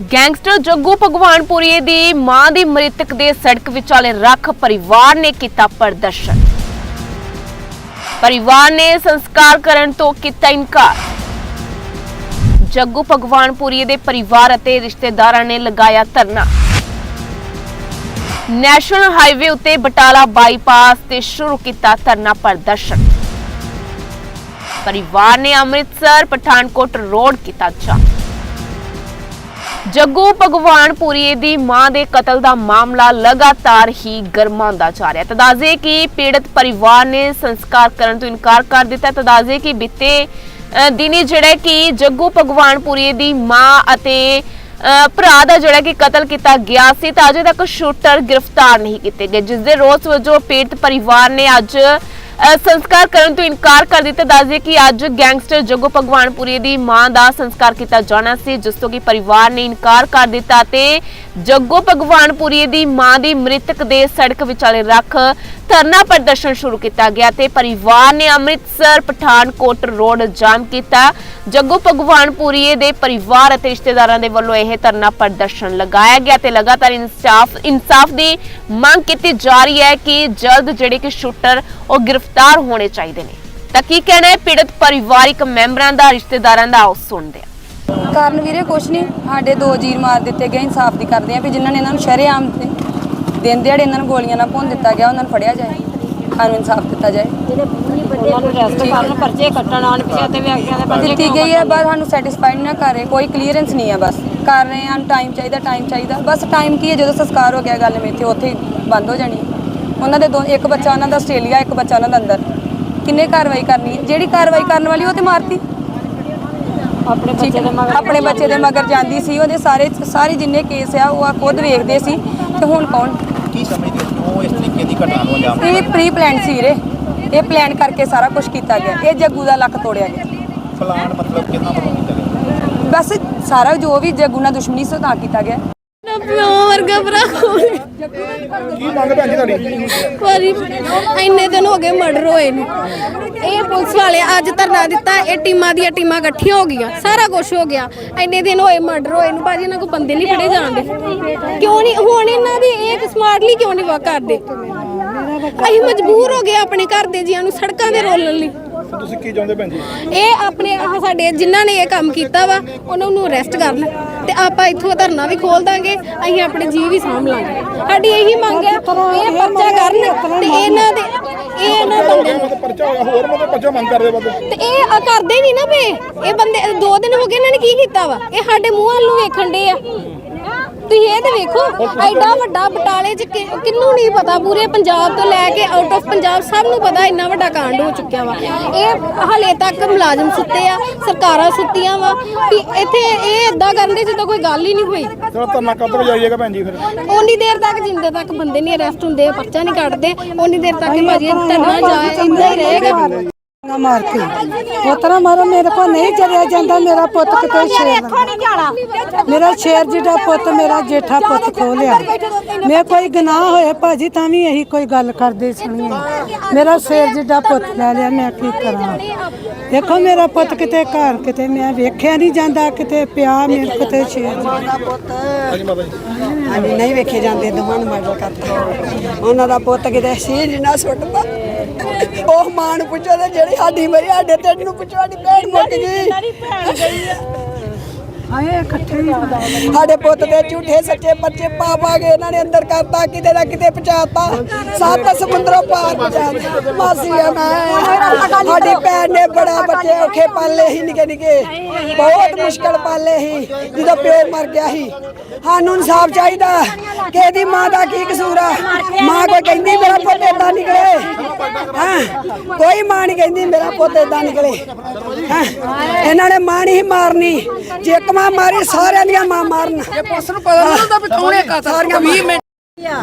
Gangster Jaggu ਭਗਵਾਨਪੁਰੀਏ ਦੀ ਮਾਂ ਦੀ ਮ੍ਰਿਤਕ ਦੇ ਸੜਕ ਵਿਚਾਲੇ ਰੱਖ ਪਰਿਵਾਰ ਨੇ ਕੀਤਾ ਪ੍ਰਦਰਸ਼ਨ। ਪਰਿਵਾਰ ਨੇ ਸੰਸਕਾਰ ਕਰਨ ਤੋਂ ਕੀਤਾ ਇਨਕਾਰ। ਜੱਗੂ ਭਗਵਾਨਪੁਰੀਏ ਦੇ ਪਰਿਵਾਰ ਅਤੇ ਰਿਸ਼ਤੇਦਾਰਾਂ ਨੇ ਲਗਾਇਆ ਧਰਨਾ। ਨੈਸ਼ਨਲ ਹਾਈਵੇ ਉੱਤੇ ਬਟਾਲਾ ਬਾਈਪਾਸ ਤੇ ਸ਼ੁਰੂ ਕੀਤਾ ਧਰਨਾ ਪ੍ਰਦਰਸ਼ਨ। ਪਰਿਵਾਰ ਨੇ ਅੰਮ੍ਰਿਤਸਰ, ਪਠਾਨਕੋਟ ਰੋਡ ਕੀਤਾ ਜਾਮ। ਜੱਗੂ ਭਗਵਾਨਪੁਰੀਏ ਦੀ ਮਾਂ ਦੇ ਕਤਲ ਦਾ ਮਾਮਲਾ ਲਗਾਤਾਰ ਹੀ ਗਰਮਾਉਂਦਾ ਜਾ ਰਿਹਾ ਤਦਾਜ਼ੇ ਕਿ ਪੀੜਤ ਪਰਿਵਾਰ ਨੇ ਸੰਸਕਾਰ ਕਰਨ ਤੋਂ ਇਨਕਾਰ ਕਰ ਦਿੱਤਾ ਤਦਾਜ਼ੇ ਕਿ ਬੀਤੇ ਦਿਨੀ ਜਿਹੜਾ ਕਿ ਜੱਗੂ ਭਗਵਾਨਪੁਰੀਏ ਦੀ ਮਾਂ ਅਤੇ ਅ, ਭਰਾ ਦਾ ਜਿਹੜਾ ਕਿ ਕਤਲ ਕੀਤਾ ਗਿਆ ਸੀ ਤਾਂ ਅਜੇ ਤੱਕ ਸ਼ੂਟਰ ਗ੍ਰਿਫਤਾਰ ਨਹੀਂ ਕੀਤੇ ਗਏ। ਜਿਸ ਦੇ ਰੋਸ ਵਜੋਂ ਪੀੜਤ ਪਰਿਵਾਰ ਨੇ ਅੱਜ ਸੰਸਕਾਰ ਕਰਨ ਤੋਂ ਇਨਕਾਰ ਕਰ ਦਿੱਤਾ। ਦੱਸਦੇ ਕਿ ਅੱਜ ਗੈਂਗਸਟਰ ਜੱਗੋ ਭਗਵਾਨਪੁਰੀ ਦੀ ਮਾਂ ਦਾ ਸੰਸਕਾਰ ਕੀਤਾ ਜਾਣਾ ਸੀ, ਜਿਸ ਤੋਂ ਕਿ ਪਰਿਵਾਰ ਨੇ ਇਨਕਾਰ ਕਰ ਦਿੱਤਾ ਤੇ ਜੱਗੂ ਭਗਵਾਨਪੁਰੀ ਦੀ ਮਾਂ ਦੀ ਮ੍ਰਿਤਕ ਦੇ ਸੜਕ ਵਿਚਾਲੇ ਰੱਖ ਧਰਨਾ ਪ੍ਰਦਰਸ਼ਨ ਸ਼ੁਰੂ ਕੀਤਾ ਗਿਆ ਤੇ ਪਰਿਵਾਰ ਨੇ ਅੰਮ੍ਰਿਤਸਰ ਪਠਾਨਕੋਟ ਰੋਡ ਜਾਮ ਕੀਤਾ। ਜੱਗੂ ਭਗਵਾਨਪੁਰੀ ਦੇ ਪਰਿਵਾਰ ਅਤੇ ਰਿਸ਼ਤੇਦਾਰਾਂ ਦੇ ਵੱਲੋਂ ਇਹ ਧਰਨਾ ਪ੍ਰਦਰਸ਼ਨ ਲਗਾਇਆ ਗਿਆ ਤੇ ਲਗਾਤਾਰ ਇਨਸਾਫ ਇਨਸਾਫ ਦੀ ਮੰਗ ਕੀਤੀ ਜਾ ਰਹੀ ਹੈ ਕਿ ਜਲਦ ਜਿਹੜੇ ਕਿ ਸ਼ੂਟਰ ਉਹ ਗ੍ਰਿਫਤਾਰ ਹੋਣੇ ਚਾਹੀਦੇ ਨੇ। ਤਾਂ ਕੀ ਕਹਿਣਾ ਹੈ? ਪੀੜਤ ਪਰਿਵਾਰਿਕ ਮੈਂਬਰਾਂ ਦਾ, ਰਿਸ਼ਤੇਦਾਰਾਂ ਦਾ ਆਓ ਸੁਣਦੇ ਹਾਂ। ਕਾਰਨ ਵੀਰੇ ਕੁਛ ਨਹੀਂ, ਸਾਡੇ ਦੋ ਜੀਰ ਮਾਰ ਦਿੱਤੇ ਗਏ, ਇਨਸਾਫ ਦੀ ਕਰਦੇ ਆ ਵੀ ਜਿਨ੍ਹਾਂ ਨੇ ਇਹਨਾਂ ਨੂੰ ਸ਼ਰੇਆਮ ਤੇ ਦਿਨ ਦਿਹਾੜੇ ਇਹਨਾਂ ਨੂੰ ਗੋਲੀਆਂ ਨਾਲ ਭੁੰਨ ਦਿੱਤਾ ਗਿਆ, ਉਹਨਾਂ ਨੂੰ ਫੜਿਆ ਜਾਏ। ਸਾਨੂੰ ਇਨਸਾਫ ਦਿੱਤਾ ਜਾਏ। ਉਹਨਾਂ ਨੂੰ ਰੈਸਟ ਕਰਨ ਪਰਚੇ ਕੱਟਣ ਆਣ ਪਿੱਛੇ ਤੇ ਵਿਅਕਤੀਆਂ ਦੇ ਪਰਚੇ ਦਿੱਤੀ ਗਈ ਹੈ ਬਸ ਸਾਨੂੰ ਸੈਟੀਸਫਾਈਡ ਨਾ ਕਰ ਰਹੇ ਕੋਈ ਕਲੀਅਰੈਂਸ ਨਹੀਂ ਹੈ ਬਸ। ਕਰ ਰਹੇ ਹਾਂ ਟਾਈਮ ਚਾਹੀਦਾ ਟਾਈਮ ਚਾਹੀਦਾ। ਬਸ ਟਾਈਮ ਕੀ ਹੈ? ਜਦੋਂ ਸੰਸਕਾਰ ਹੋ ਗਿਆ ਗੱਲ ਮੇਥੇ ਉੱਥੇ ਹੀ ਬੰਦ ਹੋ ਜਾਣੀ। ਉਹਨਾਂ ਦੇ ਦੋ ਇੱਕ ਬੱਚਾ ਉਹਨਾਂ ਦਾ ਆਸਟ੍ਰੇਲੀਆ ਇੱਕ ਬੱਚਾ ਉਹਨਾਂ ਦਾ ਅੰਦਰ। ਕਿੰਨੇ ਕਾਰਵਾਈ ਕਰਨੀ ਹੈ? ਜਿਹੜੀ ਕਾਰਵਾਈ ਕਰਨ ਵਾਲੀ ਉਹ ਤੇ ਮਾਰਤੀ। ਆਪਣੇ ਬੱਚੇ ਦੇ ਮਗਰ ਆਪਣੇ ਬੱਚੇ ਦੇ ਮਗਰ ਜਾਂਦੀ ਸੀ। ਉਹਦੇ ਸਾਰੇ ਸਾਰੇ ਜਿੰਨੇ ਕੇਸ ਆ ਉਹ ਆ ਖੁਦ ਵੇਖਦੇ ਸੀ। ਤੇ ਹੁਣ ਕੌਣ? ਕੀ ਸਮਝਦੇ ਕਿਉਂ ਇਸ ਤਰੀਕੇ ਦੀ ਘਟਨਾ ਨੂੰ ਅੰਜਾਮ ਇਹ ਪ੍ਰੀ ਪਲਾਨ ਸੀ ਰੇ ਇਹ ਪਲਾਨ ਕਰਕੇ ਸਾਰਾ ਕੁਝ ਕੀਤਾ ਗਿਆ। ਇਹ ਜੱਗੂ ਦਾ ਲੱਕ ਤੋੜਿਆ ਗਿਆ। ਫਲਾਣ ਮਤਲਬ ਕਿੰਨਾ ਵੱਲੋਂ ਕੀਤਾ ਗਿਆ? ਬਸ ਸਾਰਾ ਜੋ ਵੀ ਜੱਗੂ ਨਾਲ ਦੁਸ਼ਮਣੀ ਸੀ ਤਾਂ ਕੀਤਾ ਗਿਆ। ਪਿਓ ਵਰਗਾ ਭਰਾ ਕੀ ਮੰਗ ਭੈਣ ਜੀ ਤੁਹਾਡੀ? ਭਾਰੀ ਇੰਨੇ ਦਿਨ ਹੋ ਗਏ ਮਰਡਰ ਹੋਏ ਨੂੰ। ਇਹ ਪੁਲਿਸ ਵਾਲੇ ਅੱਜ ਧਰਨਾ ਦਿੱਤਾ, ਇਹ ਟੀਮਾਂ ਦੀਆਂ ਟੀਮਾਂ ਇਕੱਠੀਆਂ ਹੋ ਗਈਆਂ, ਸਾਰਾ ਕੁਝ ਹੋ ਗਿਆ। ਇੰਨੇ ਦਿਨ ਹੋਏ ਮਰਡਰ ਹੋਏ ਨੂੰ, ਭਾਜੀ, ਇਹਨਾਂ ਕੋ ਬੰਦੇ ਨਹੀਂ ਫੜੇ ਜਾਂਦੇ ਕਿਉਂ ਨਹੀਂ, ਹੁਣ ਇਹਨਾਂ ਦੀ ਇਹ ਸਮਾਰਟਲੀ ਕਿਉਂ ਨਹੀਂ ਵਰਕ ਕਰਦੇ? ਅਸੀਂ ਮਜਬੂਰ ਹੋ ਗਏ ਆਪਣੇ ਘਰ ਦੇ ਜੀਆਂ ਨੂੰ ਸੜਕਾਂ ਤੇ ਰੋਲਣ ਲਈ। ਤੁਸੀਂ ਕੀ ਚਾਹੁੰਦੇ ਭੈਣ ਜੀ? ਇਹ ਆਪਣੇ ਆਹ ਸਾਡੇ ਜਿਨ੍ਹਾਂ ਨੇ ਇਹ ਕੰਮ ਕੀਤਾ ਵਾ ਉਹਨਾਂ ਨੂੰ ਅਰੈਸਟ ਕਰਨ। ਤੇ ਆਪਾਂ ਇੱਥੋਂ ਧਰਨਾ ਵੀ ਖੋਲ ਦਾਂਗੇ ਅਸੀਂ ਆਪਣੇ ਜੀ ਵੀ ਸਾਂਭ ਲਾਂਗੇ। ਸਾਡੀ ਇਹੀ ਮੰਗ ਹੈ ਇਹ ਪਰਚਾ ਕਰਨ ਤੇ ਇਹਨਾਂ ਦੇ ਇਹ ਇਹਨਾਂ ਬੰਦਿਆਂ ਨੂੰ ਪਰਚਾ ਹੋਇਆ ਹੋਰ ਮਤਲਬ ਪਰਚਾ ਮੰਗ ਕਰਦੇ ਬੰਦੇ। ਤੇ ਇਹ ਆ ਕਰਦੇ ਨਹੀਂ ਨਾ ਪਏ। ਇਹ ਬੰਦੇ ਦੋ ਦਿਨ ਹੋ ਗਏ ਇਹਨਾਂ ਨੇ ਕੀ ਕੀਤਾ ਵਾ? ਇਹ ਸਾਡੇ ਮੂੰਹ ਵੱਲ ਨੂੰ ਵੇਖਣ ਦੇ ਆ। ਤੁਸੀਂ ਇਹ ਤੇ ਵੇਖੋ ਐਡਾ ਵੱਡਾ ਬਟਾਲੇ ਚ ਕਿ- ਕਿਹਨੂੰ ਨਹੀਂ ਪਤਾ ਪੂਰੇ ਪੰਜਾਬ ਤੋਂ ਲੈ ਕੇ ਆਊਟ ਆਫ ਪੰਜਾਬ ਸਭ ਨੂੰ ਪਤਾ ਇੰਨਾ ਵੱਡਾ ਕਾਂਡ ਹੋ ਚੁੱਕਿਆ ਵਾ। ਇਹ ਹਲੇ ਤੱਕ ਮੁਲਾਜ਼ਮ ਸੁੱਤੇ ਆ ਸਰਕਾਰਾਂ ਸੁੱਤੀਆਂ ਵਾ ਵੀ ਇੱਥੇ ਇਹ ਏਦਾਂ ਕਰਨ ਦੇ ਜਦੋਂ ਕੋਈ ਗੱਲ ਹੀ ਨਹੀਂ ਹੋਈ। ਚਲੋ ਧਰਨਾ ਕਦ ਤੱਕ ਜਾਈਏਗਾ ਭੈਣ ਜੀ ਫਿਰ? ਉਨੀ ਦੇਰ ਤੱਕ ਜਿੰਦੇ ਤੱਕ ਬੰਦੇ ਨਹੀਂ ਅਰੈਸਟ ਹੁੰਦੇ ਪਰਚਾ ਨਹੀਂ ਕੱਟਦੇ ਉਨੀ ਦੇਰ ਤੱਕ ਭਾਜੀ ਧਰਨਾ ਜਾ ਇੰਦਾ ਹੀ ਰਹੇਗਾ। ਨਾ ਮਾਰ ਕੇ। ਉਤਰਾ ਮਾਰੋ ਮੇਰੇ ਕੋ ਨਹੀਂ ਚਲਿਆ ਜਾਂਦਾ। ਮੇਰਾ ਪੁੱਤ ਕਿਤੇ ਸ਼ੇਰ ਨਾ। ਮੇਰਾ ਸ਼ੇਰ ਜਿਹੜਾ ਪੁੱਤ ਮੇਰਾ ਜੇਠਾ ਪੁੱਤ ਖੋ ਲਿਆ। ਮੈਂ ਕੋਈ ਗੁਨਾਹ ਹੋਏ ਭਾਜੀ ਤਾਂ ਵੀ ਇਹੀ ਕੋਈ ਗੱਲ ਕਰਦੇ ਸੁਣੀਏ ਮੇਰਾ ਸ਼ੇਰ ਜਿਹੜਾ ਪੁੱਤ ਲੈ ਲਿਆ ਮੈਂ ਕੀ ਕਰਾਂ? ਦੇਖੋ ਮੇਰਾ ਪੁੱਤ ਕਿਤੇ ਘਰ ਕਿਤੇ ਮੈਂ ਵੇਖਿਆ ਨਹੀਂ ਜਾਂਦਾ ਕਿਤੇ ਪਿਆ ਮੇਰੇ ਕਿਤੇ ਸ਼ੇਰ ਨਹੀਂ ਵੇਖੇ ਜਾਂਦੇ ਦੋਵਾਂ ਨੂੰ ਮਰਡਰ ਕਰਤਾ ਉਹਨਾਂ ਦਾ ਪੁੱਤ ਕਿਤੇ ਸੀਜ ਨਾ ਸੁੱਟਦਾ। ਉਹ ਮਾਂ ਨੂੰ ਪੁੱਛੋ ਤੇ ਜਿਹੜੀ ਸਾਡੀ ਮਰੀ, ਸਾਡੇ ਤੇ ਨੂੰ ਪੁੱਛੋ, ਸਾਡੀ ਭੈਣ ਮੁੱਕ ਗਈ। ਹਾਏ ਇਕੱਠੇ ਹੀ ਆ। ਸਾਡੇ ਪੁੱਤ ਦੇ ਝੂਠੇ ਸੱਚੇ ਬੱਚੇ ਪਾ ਪਾ ਕੇ ਇਹਨਾਂ ਨੇ ਅੰਦਰ ਕਰਤਾ, ਕਿਤੇ ਨਾ ਕਿਤੇ ਪਹੁੰਚਾਤਾ। ਸੱਤ ਸਮੁੰਦਰੋਂ ਪਾਰ ਪਹੁੰਚਾਤਾ ਮਾਸੀ ਆ ਮੈਂ। ਸਾਡੀ ਭੈਣ ਨੇ ਬੜਾ ਬੱਚੇ ਔਖੇ ਪਾਲੇ ਸੀ ਨਿੱਕੇ ਨਿੱਕੇ। ਬਹੁਤ ਮੁਸ਼ਕਲ ਪਾਲੇ ਸੀ, ਜਦੋਂ ਪਿਓ ਮਰ ਗਿਆ ਸੀ। ਸਾਨੂੰ ਇਨਸਾਫ ਚਾਹੀਦਾ ਕਿ ਇਹਦੀ ਮਾਂ ਦਾ ਕੀ ਕਸੂਰ ਆ? ਮਾਂ ਕੋਈ ਕਹਿੰਦੀ ਮੇਰਾ ਪੁੱਤ ਏਦਾਂ ਨਿਕਲੇ। ਹਾਂ? ਕੋਈ ਮਾਂ ਨਹੀਂ ਕਹਿੰਦੀ ਮੇਰਾ ਪੁੱਤ ਏਦਾਂ ਨਿਕਲੇ। ਹੈਂ? ਇਹਨਾਂ ਨੇ ਮਾਂ ਨਹੀਂ ਮਾਰਨੀ। ਜੇ ਇੱਕ ਮਾਂ ਮਾਰੀ ਸਾਰਿਆਂ ਦੀਆਂ ਮਾਂ ਮਾਰਨ। ਇਹ ਪੁੱਛ ਨੂੰ ਪਤਾ ਨਹੀਂ ਹੁੰਦਾ ਵੀ ਕੌਣੇ ਕਾ ਸਾਰੀਆਂ 20 ਮਿੰਟ।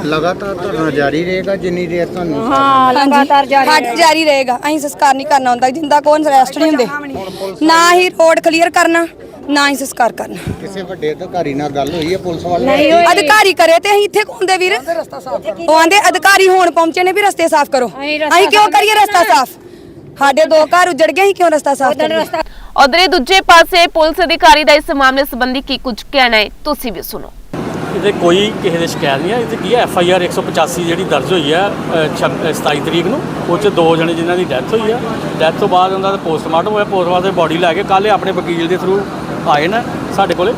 ਲਗਾਤਾਰ ਧਰਨਾ ਜਾਰੀ ਰਹੇਗਾ ਜਿੰਨੀ ਦੇਰ ਤੁਹਾਨੂੰ ਹਾਂ ਲਗਾਤਾਰ ਜਾਰੀ ਜਾਰੀ ਰਹੇਗਾ। ਅਸੀਂ ਸੰਸਕਾਰ ਨਹੀਂ ਕਰਨਾ ਹੁੰਦਾ ਜਿੰਦਾ ਕੋਨ ਅਰੈਸਟ ਨਹੀਂ ਹੁੰਦੇ। ਨਾ ਹੀ ਰੋਡ ਕਲੀਅਰ ਕਰਨਾ ਨਾ ਹੀ ਸੰਸਕਾਰ ਕਰਨਾ। ਕਿਸੇ ਵੱਡੇ ਅਧਿਕਾਰੀ ਨਾਲ ਗੱਲ ਹੋਈ ਹੈ ਪੁਲਿਸ ਵਾਲੇ ਅਧਿਕਾਰੀ ਕਰੇ ਤੇ ਅਸੀਂ ਇੱਥੇ ਘੁੰਮਦੇ ਵੀਰ? ਉਹ ਆਂਦੇ ਅਧਿਕਾਰੀ ਹੁਣ ਪਹੁੰਚੇ ਨੇ ਵੀ ਰਸਤੇ ਸਾਫ਼ ਕਰੋ। ਅਸੀਂ ਕਿਉਂ ਕਰੀਏ ਰਸਤਾ ਸਾਫ਼? ਸਾਡੇ ਦੋ ਘਰ ਉਜੜ ਗਏ ਸੀ ਕਿਉਂ ਰਸਤਾ ਸਾਫ਼ ਕਰੀਏ? ਉਧਰੇ ਦੂਜੇ ਪਾਸੇ ਪੁਲਿਸ ਅਧਿਕਾਰੀ ਦਾ ਇਸ ਮਾਮਲੇ ਸੰਬੰਧੀ ਕੀ ਕੁਝ ਕਹਿਣਾ ਹੈ ਤੁਸੀਂ ਵੀ ਸੁਣੋ। ਇਹਦੇ ਕੋਈ ਕਿਸੇ ਦੇ ਸ਼ਿਕਾਇਤ ਨਹੀਂ ਹੈ। ਇਹ 'ਚ ਕੀ ਹੈ? ਐਫ ਆਈ ਆਰ 185 ਜਿਹੜੀ ਦਰਜ ਹੋਈ ਹੈ ਅ, ਛਬ- ਅ, 27 ਤਰੀਕ ਨੂੰ ਉਹ 'ਚ ਦੋ ਜਣੇ ਜਿਨ੍ਹਾਂ ਦੀ ਡੈਥ ਹੋਈ ਹੈ। ਡੈਥ ਤੋਂ ਬਾਅਦ ਉਹਨਾਂ ਦਾ ਪੋਸਟਮਾਰਟਮ ਹੋਇਆ। ਪੋਸਟਮਾਰਟਮ ਦੇ ਬੋਡੀ ਲੈ ਕੇ ਕੱਲ੍ਹ ਇਹ ਆਪਣੇ ਵਕੀਲ ਦੇ ਥਰੂ ਆਏ ਨੇ ਸਾਡੇ ਕੋਲੇ।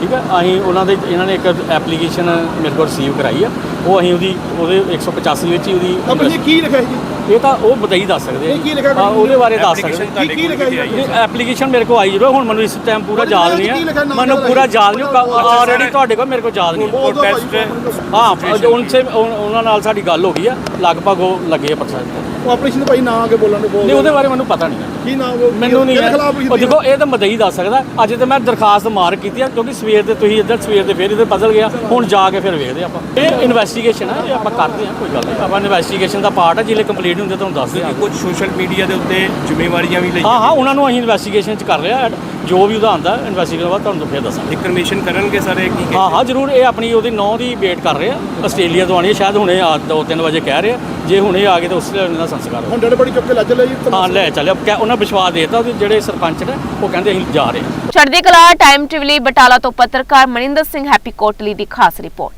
ਠੀਕ ਹੈ? ਅਸੀਂ ਉਹਨਾਂ ਦੇ ਇਹਨਾਂ ਨੇ ਇੱਕ ਐਪਲੀਕੇਸ਼ਨ ਮੇਰੇ ਕੋਲ ਰਿਸੀਵ ਕਰਾਈ ਆ ਉਹ ਅਸੀਂ ਉਹਦੀ ਉਹਦੇ 185 ਵਿੱਚ ਹੀ ਆਪਣੀ ਉਹਦੀ ਕੀ ਲਿਖਿਆ ਜੀ? ਇਹ ਤਾਂ ਉਹ ਬਤਾਈ ਦੱਸ ਸਕਦੇ ਆ ਨਹੀਂ, ਕੀ ਲਿਖਿਆ ਹਾਂ, ਉਹਦੇ ਬਾਰੇ ਦੱਸ ਸਕਦੇ ਕੀ ਕੀ ਲਿਖਿਆ ਜੀ। ਇਹ ਐਪਲੀਕੇਸ਼ਨ ਮੇਰੇ ਕੋਲ ਆਈ ਜਦੋਂ ਹੁਣ ਮੈਨੂੰ ਇਸ ਟਾਈਮ ਪੂਰਾ ਯਾਦ ਨਹੀਂ ਕੀ ਲਿਖਿਆ ਹੈ ਨਾਮ ਮੈਨੂੰ ਪੂਰਾ? ਯਾਦ ਨਹੀਂ ਆਲਰੇਡੀ ਤੁਹਾਡੇ ਕੋਲ ਮੇਰੇ ਕੋਲ ਯਾਦ ਨਹੀਂ ਉਹ ਦੋ ਭਾਈ ਹਾਂ ਉਹਨਾਂ ਸੇ ਉਹਨਾਂ ਨਾਲ ਸਾਡੀ ਗੱਲ ਹੋ ਗਈ ਆ। ਲਗਭਗ ਉਹ ਲੱਗੇ ਆ ਪ੍ਰੋਸੈਸ ਉਹ ਆਪਰੇਸ਼ਨ ਭਾਈ ਨਾ ਆ ਕੇ ਬੋਲਣ ਨੂੰ ਬੋਲ ਨਹੀਂ ਉਹਦੇ ਬਾਰੇ ਮੈਨੂੰ ਪਤਾ ਨਹੀਂ ਹੈ ਕੀ ਨਾਮ ਉਹ? ਮੈਨੂੰ ਨਹੀਂ ਕਿਹਦੇ ਹੈ ਖਿਲਾਫ ਹੋਈ ਉਹ ਦੇਖੋ ਇਹ ਤਾਂ ਮਦਈ ਦੱਸ ਸਕਦਾ। ਅੱਜ ਤੇ ਮੈਂ ਦਰਖਾਸਤ ਮਾਰ ਕੀਤੀ ਆ ਕਿਉਂਕਿ ਸਵੇਰ ਦੇ ਤੁਸੀਂ ਇੱਧਰ ਸਵੇਰ ਦੇ ਫੇਰ ਇੱਧਰ ਬਦਲ ਗਿਆ ਹੁਣ ਜਾ ਕੇ ਫਿਰ ਵੇਖਦੇ ਆਪਾਂ। ਇਹ ਇਨਵੈਸਟੀਗੇਸ਼ਨ ਹੈ ਇਹ ਆਪਾਂ ਕਰਦੇ ਆ ਕੋਈ ਗੱਲ ਨਹੀਂ। ਆਪਾਂ ਇਨਵੈਸਟੀਗੇਸ਼ਨ ਦਾ ਪਾਰਟ ਹੈ ਜਿਹੜੇ ਕੰਪਲੀਟ ਹੁੰਦੇ ਤੁਹਾਨੂੰ ਦੱਸ ਦਿਆਂਗੇ ਕੁਝ ਸੋਸ਼ਲ ਮੀਡੀਆ ਦੇ ਉੱਤੇ ਜ਼ਿੰਮੇਵਾਰੀਆਂ ਵੀ ਲਈ ਹਾਂ ਹਾਂ ਉਹਨਾਂ ਨੂੰ ਅਸੀਂ ਇਨਵੈਸਟੀਗੇਸ਼ਨ ਚ ਕਰ ਰਿਹਾ ਜੋ ਵੀ ਉਹਦਾ ਆਂਦਾ ਇਨਵੈਸਟੀਗੇਸ਼ਨ ਬਾਅਦ ਤੁਹਾਨੂੰ ਫਿਰ ਦੱਸਾਂਗੇ। ਇਨਫੋਰਮੇਸ਼ਨ ਕਰਨਗੇ ਸਾਰੇ ਕੀ ਹਾਂ ਹਾਂ ਜ਼ਰੂਰ ਇਹ ਆਪਣੀ ਉਹਦੀ ਨੌ ਦੀ ਵੇਟ ਕਰ ਰਹੇ ਆ ਆਸਟ੍ਰੇਲੀਆ ਤੋਂ ਆਣੀ ਹੈ ਸ਼ਾਇਦ ਹੁਣੇ ਆ 2-3 ਵਜੇ ਕਹਿ ਰਹੇ ਆ ਜੇ ਹੁਣੇ ਆ ਗਏ ਤਾਂ ਉਸ ਦਾ ਸੰਸਕਾਰ। ਹੁਣ ਡੈਡ ਬੜੀ ਚੁੱਕ ਕੇ ਲੱਜ ਲਈ ਹਾਂ ਲੈ ਚੱਲਿਆ ਉਹਨਾਂ ਵਿਸ਼ਵਾਸ ਦੇਤਾ ਕਿ ਜਿਹੜੇ ਸਰਪੰਚ ਨੇ ਉਹ ਕਹਿੰਦੇ ਅਸੀਂ ਜਾ ਰਹੇ ਹਾਂ। ਚੜ੍ਹਦੀ ਕਲਾ ਟਾਈਮ ਟੀਵੀ ਲਈ ਬਟਾਲਾ ਤੋਂ ਪੱਤਰਕਾਰ ਮਨਿੰਦਰ ਸਿੰਘ ਹੈਪੀ ਕੋਟਲੀ ਦੀ ਖਾਸ report.